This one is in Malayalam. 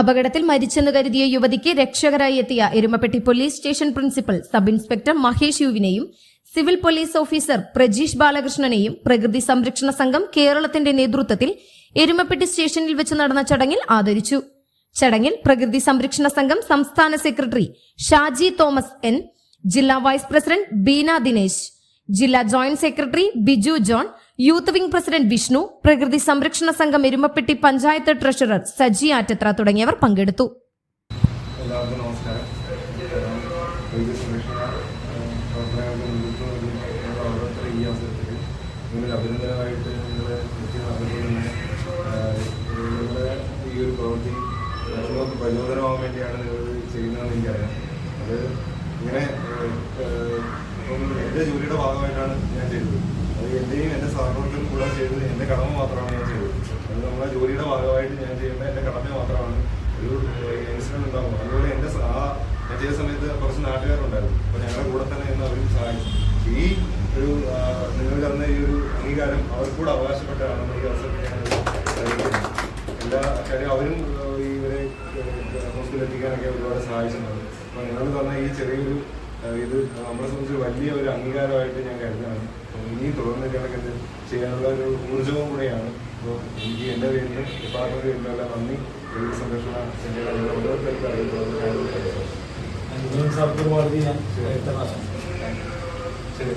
അപകടത്തിൽ മരിച്ചെന്ന് കരുതിയ യുവതിക്ക് രക്ഷകരായി എത്തിയ Erumappetty police station principal sub inspector Mahesh യുവിനെയും civil police officer Prajeesh ബാലകൃഷ്ണനെയും പ്രകൃതി സംരക്ഷണ സംഘം കേരളത്തിന്റെ നേതൃത്വത്തിൽ എരുമപ്പെട്ടി സ്റ്റേഷനിൽ വെച്ച് നടന്ന ചടങ്ങിൽ ആദരിച്ചു. ചടങ്ങിൽ പ്രകൃതി സംരക്ഷണ സംഘം സംസ്ഥാന സെക്രട്ടറി ഷാജി തോമസ് എൻ ജില്ലാ വൈസ് പ്രസിഡന്റ് ബീന ദിനേശ് ജില്ലാ joint secretary Biju John youth wing president Vishnu പ്രകൃതി സംരക്ഷണ സംഘം എരുമപ്പെട്ടി പഞ്ചായത്ത് ട്രഷറർ സജി ആറ്റത്ര തുടങ്ങിയവർ പങ്കെടുത്തു. എല്ലാവർക്കും നമസ്കാരം. അഭിനന്ദനമായിട്ട് ഈ ഒരു നിങ്ങൾ ഇങ്ങനെ എന്റെ ജോലിയുടെ ഭാഗമായിട്ടാണ് ഞാൻ ചെയ്തത്. അത് എന്റെയും എന്റെ സഹപ്രവർത്തകരും കൂടെ ചെയ്തത് എന്റെ കടമ മാത്രമാണ് ഞാൻ ചെയ്തത്. അത് നമ്മുടെ ജോലിയുടെ ഭാഗമായിട്ട് ഞാൻ ചെയ്യുന്ന എന്റെ കടമ മാത്രമാണ്. ഒരു ഇൻസിഡന്റ് ഉണ്ടാകും അതുപോലെ എന്റെ ആ ചെയ്ത സമയത്ത് കുറച്ച് നാട്ടുകാരുണ്ടായിരുന്നു. അപ്പോൾ ഞങ്ങളുടെ കൂടെ തന്നെ നിന്ന് അവരും സഹായിച്ചു. ഈ ഒരു നിങ്ങൾ തന്ന ഈ ഒരു അംഗീകാരം അവർക്ക് കൂടെ അവകാശപ്പെട്ടാണ് ഈ അവസരത്തിൽ ഞാൻ എല്ലാ കാര്യം അവരും ഇവരെ ഹോസ്പിറ്റലിൽ എത്തിക്കാനൊക്കെ ഒരുപാട് സഹായിച്ചിട്ടുണ്ട്. അപ്പോൾ നിങ്ങൾ തന്ന ഈ ചെറിയൊരു ഇത് നമ്മളെ സംബന്ധിച്ച് വലിയ ഒരു അംഗീകാരമായിട്ട് ഞാൻ കരുതുകയാണ്. ഇനിയും തുടർന്ന് കിടക്കുന്നത് ചെയ്യാനുള്ള ഒരു ഊർജവും കൂടെയാണ്. അപ്പോൾ എനിക്ക് എന്റെ പേരിൽ ഡിപ്പാർട്ട്മെന്റ് പേരിലുള്ള നന്ദി. ഒരു സംരക്ഷണ സെന്ററുടെ ഓരോ പേർക്ക് അറിയിക്കുന്നത് ശരി.